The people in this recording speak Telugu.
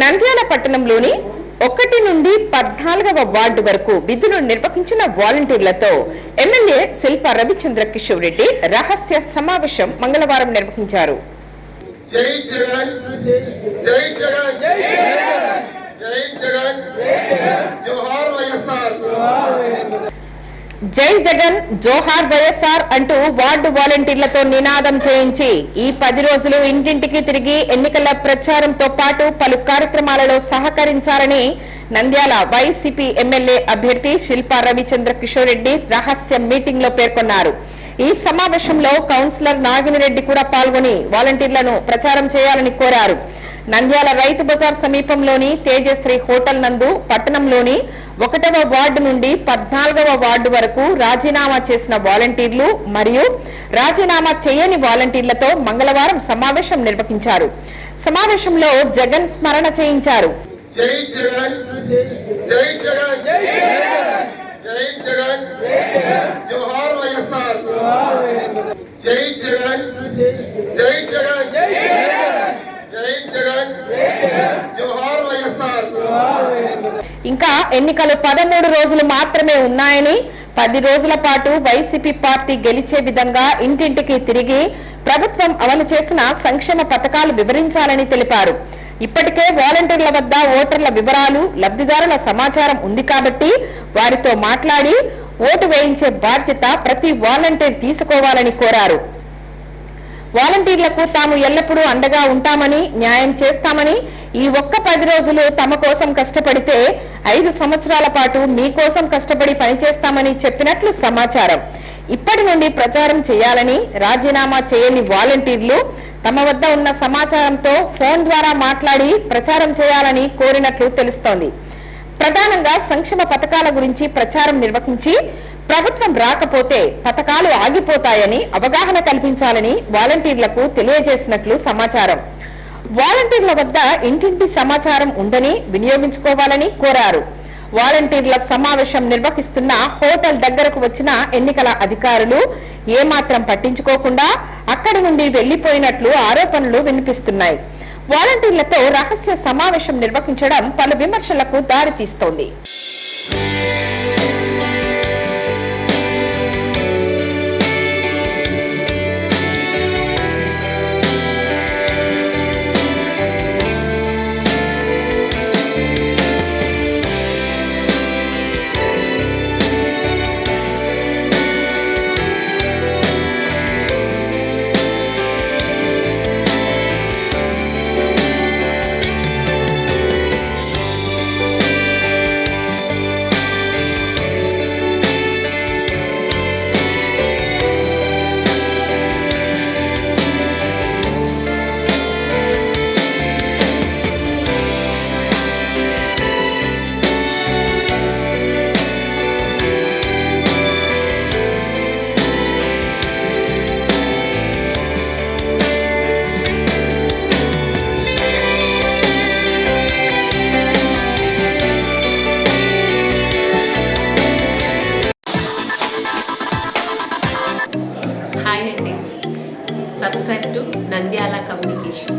నంద్యాల పట్టణంలోని ఒకటి నుండి పద్నాలుగవ వార్డు వరకు విధులు నిర్వహించిన వాలంటీర్లతో ఎమ్మెల్యే శిల్ప రవిచంద్ర కిషోర్ రెడ్డి రహస్య సమావేశం మంగళవారం నిర్వహించారు. జై జగన్ జై జగన్ జై జగన్ జోహార్ వైఎస్ఆర్ జై జగన్ జోహార్ వైఎస్ఆర్ అంటూ వార్డు వాలంటీర్లతో నినాదం చేయించి ఈ పది రోజులు ఇంటింటికి తిరిగి ఎన్నికల ప్రచారంతో పాటు పలు కార్యక్రమాలలో సహకరించారని నంద్యాల వైసీపీ ఎమ్మెల్యే అభ్యర్థి శిల్పా రవిచంద్ర కిషోర్ రెడ్డి రహస్య మీటింగ్లో పేర్కొన్నారు. ఈ సమావేశంలో కౌన్సిలర్ నాగినిరెడ్డి కూడా పాల్గొని వాలంటీర్లను ప్రచారం చేయాలని కోరారు. నంద్యాల రైతు బజార్ సమీపంలోని తేజశ్రీ హోటల్ నందు పట్టణంలోని ఒకటవ వార్డు నుండి పద్నాలుగవ వార్డు వరకు రాజీనామా చేసిన వాలంటీర్లు మరియు రాజీనామా చేయని వాలంటీర్లతో మంగళవారం సమావేశం నిర్వహించారు. సమావేశంలో జగన్ స్మరణ చేయించారు. జై జగన్ జై జగన్ జై జగన్ జోహార్ వైఎస్ఆర్ జై జగన్ జై జగన్ జై జగన్ జోహార్ వైఎస్ఆర్ ఇంకా ఎన్నికలు పదమూడు రోజులు మాత్రమే ఉన్నాయని పది రోజుల పాటు వైసీపీ పార్టీ గెలిచే విధంగా ఇంటింటికి తిరిగి ప్రభుత్వం అమలు చేసిన సంక్షేమ పథకాలు వివరించాలని తెలిపారు. ఇప్పటికే వాలంటీర్ల వద్ద ఓటర్ల వివరాలు లబ్ధిదారుల సమాచారం ఉంది కాబట్టి వారితో మాట్లాడి ఓటు వేయించే బాధ్యత ప్రతి వాలంటీర్ తీసుకోవాలని కోరారు. వాలంటీర్లకు తాము ఎల్లప్పుడూ అండగా ఉంటామని న్యాయం చేస్తామని ఈ ఒక్క పది రోజులు తమ కోసం కష్టపడితే ఐదు సంవత్సరాల పాటు మీకోసం కష్టపడి పనిచేస్తామని చెప్పినట్లు సమాచారం. ఇప్పటి నుండి ప్రచారం చేయాలని రాజీనామా చేయని వాలంటీర్లు తమ వద్ద ఉన్న సమాచారంతో ఫోన్ ద్వారా మాట్లాడి ప్రచారం చేయాలని కోరినట్లు తెలుస్తోంది. ప్రధానంగా సంక్షేమ పథకాల గురించి ప్రచారం నిర్వహించి ప్రభుత్వం రాకపోతే పథకాలు ఆగిపోతాయని అవగాహన కల్పించాలని వాలంటీర్లకు తెలియజేసినట్లు సమాచారం. వాలంటీర్ల వద్ద ఇంటింటి సమాచారం ఉందని వినియోగించుకోవాలని కోరారు. వాలంటీర్ల సమావేశం నిర్వహిస్తున్న హోటల్ దగ్గరకు వచ్చిన ఎన్నికల అధికారులు ఏమాత్రం పట్టించుకోకుండా అక్కడి నుండి వెళ్ళిపోయినట్లు ఆరోపణలు వినిపిస్తున్నాయి. వాలంటీర్లతో రహస్య సమావేశం నిర్వహించడం పలు విమర్శలకు దారితీస్తోంది. Respect Nandyal communication.